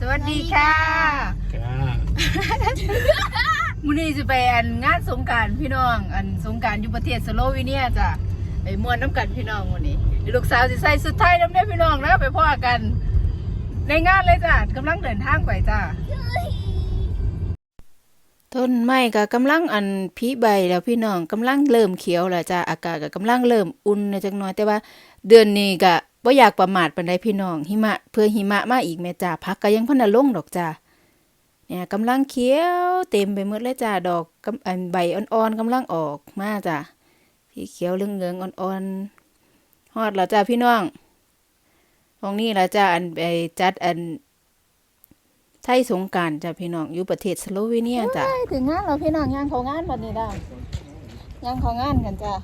สวัสดีค่ะจ้ามื้อนี้จะไปอันงานสงกรารพี่น้อง อันสงกรารอยู่ประเทศสโลวีเนียจ้ะไปม่วนน้ำกันพี่น้องมื้อนี้เดี๋ยวลูกสาวสิใส่สุดท้ายน้ำได้พี่น้องนะไปพ่อกัน ในงานเลยจ้ะกำลังเดินทางไปจ้ะ ต้นไม้ก็กำลังอันผีใบแล้วพี่น้องกำลังเริ่มเขียวแล้วจ้ะอากาศก็กำลังเริ่มอุ่นจังน้อยแต่ว่า เดือนนี้ก็ บ่อยากประมาทปานใดพี่น้อง หิมะ เพื่อหิมะมาอีกแม่จ้าพักก็ยังพันน่ะลงดอกจ้าเนี่ยกำลังเขียว เต็มไปหมดเลยจ้าดอกกำอันใบอ่อนๆกำลังออกมาจ้าสีเขียวเหลืองๆอ่อนๆฮอดแล้วจ้าพี่น้องตรงนี้ละจ้าอันไปจัดอันไทยสงการจ้าพี่น้องอยู่ประเทศสโลวีเนียจ้าถึงงานแล้วพี่น้องงานของงานบัดนี้ได้งานของงานกันจ้า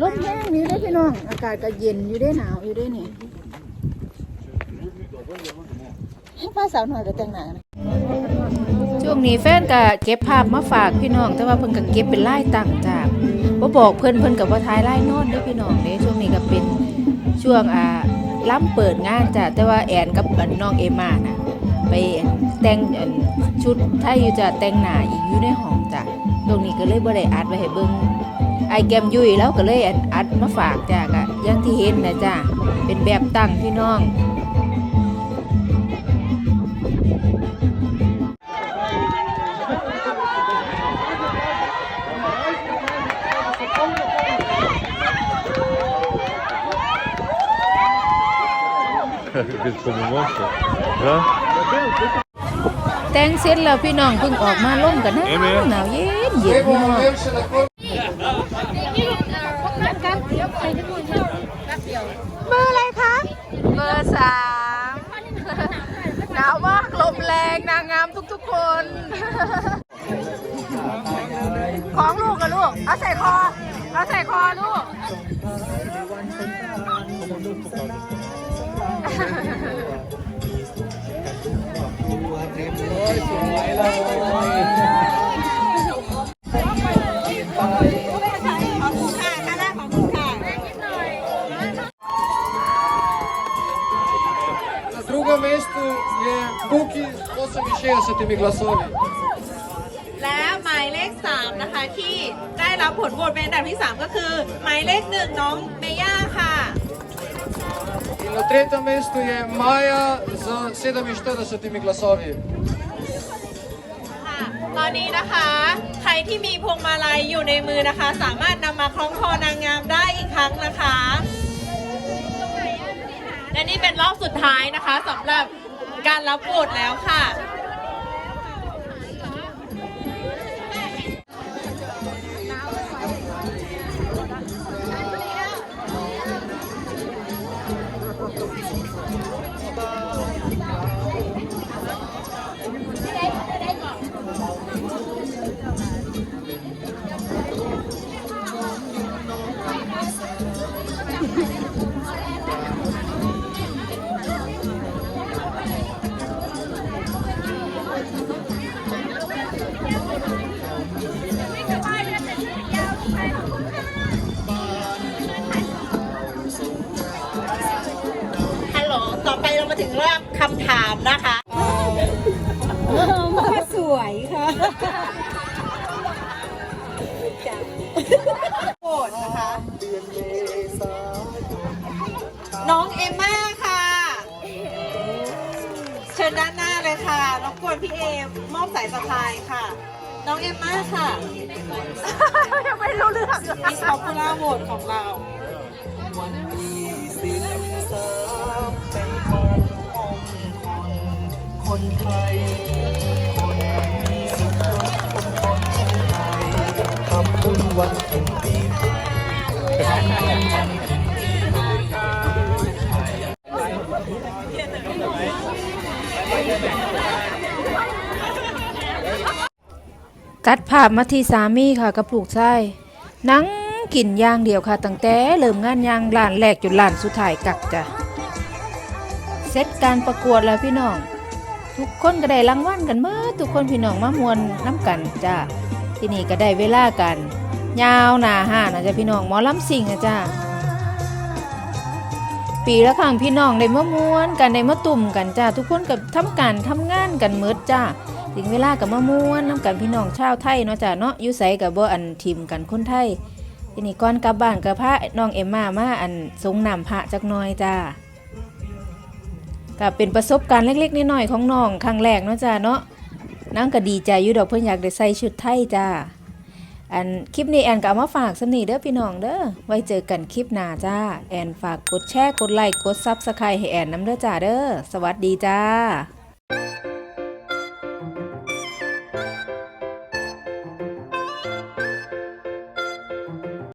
ลมแห้งนี่ได้พี่น้อง อากาศก็เย็นอยู่ได้หนาวอยู่ได้อนี่ป้าสาวหน่อยก็แต่งหนาช่วงนี้แฟนก็เก็บภาพมาฝากพี่น้อง แต่ว่าเพิ่นก็เก็บเป็นลายต่างจากบ่บอกเพิ่นเพิ่นก็บ่ถ่ายลายนอนเด้อพี่น้องเด้ช่วงนี้ก็เป็นช่วงอ่าล้ำเปิดงานจ้ะแต่ว่าแอนกับน้องเอมาน่ะไปแต่งชุดไทยอยู่จะแต่งหน้าอีกอยู่ในห้องจ้ะตรงนี้ก็เลยบ่ได้อัดไว้ให้เบิ่ง ไอแกมยุยแล้วก็เลยอัดมาฝากจ้าก็อย่างที่เห็นนะจ้าเป็นแบบตั้งพี่น้องแต่งเสร็จแล้วพี่น้องเพิ่งออกมาล่มกันนะหนาวเย็นเย็นเน้อ เบอร์อะไรคะ เบอร์สามหนาวมากลมแรงนางงามทุกๆคน ของลูกกับลูก เอาใส่คอ เอาใส่คอลูก สวยเลย drugem mestu je Buki 68 glasovi. และหมายเลข 3 นะคะ ที่ได้รับผลโหวตเป็นอันดับที่ 3 ก็คือ หมายเลข 1 น้องเมย่าค่ะ In na tretjem mestu je Maja z 47 glasovi. ค่ะ ตอนนี้นะคะ ใครที่มีพวงมาลัยอยู่ในมือนะคะ สามารถนำมาคล้องคอนางงามได้อีกครั้งนะคะ และนี่เป็นรอบสุดท้ายนะคะสำหรับการรับโหวตแล้วค่ะ ฮัลโหล ต่อไปเรามาถึงรอบคำถามนะคะสวยค่ะโหวตนะคะ น้องเอมม่าายสะพายค่ะ น้องเอมม่าค่ะยังไม่รู้เรื่องมิสคอปูล่าโหวตของเราคนไทย คนมีสิทธิ์ยศคนคนไทยทำบุญวันเพ็ญปี ตัดภาพมาที่สามีค่ะกับลูกชายนั่งกินย่างเดียวค่ะตั้งแต่เริ่มงานยางล้านแรกจนล้านสุดท้ายกักจ้ะเสร็จการประกวดแล้วพี่น้อง ทุกคนก็ได้รางวัลกันเมื่อทุกคนพี่น้องมามวนน้ำกันจ้าที่นี่ก็ได้เวลากัน ยาวหนาห้านะจ้ะพี่น้องหมอลำสิงนะจ้าปีละครั้งพี่น้องได้มาม่วนกันได้มาตุ่มกันจ้าทุกคนก็ทำการทำงานกันหมดจ้า ถึงเวลาก็มาม่วนนํกันพี่น้องชาวไทยเนาะจ้าเนาะยู่ไสก็บ่อันทิมกันคนไทยทีนี้ก่อนกลับบ้านก็พาน้องเอ็มมามาอันสงนำพระจักน่อยจ้าก็เป็นประสบการณ์เล็กๆน้อยๆของน้องครั้งแรกเนาะจ้าเนาะนางก็ดีใจอยู่ดอกเพิ่อนอยากได้ใส่ชุดไทยจ้าอันคลิปนี้แอนก็เอามาฝากสนีเด้อพี่น้องเด้อไว้เจอกันคลิปหน้าจ้า แอนฝากกดแชร์กดไลค์กดซับสไครต์ให้แอนน้ำเด้อจ้าเด้อสวัสดีจ้า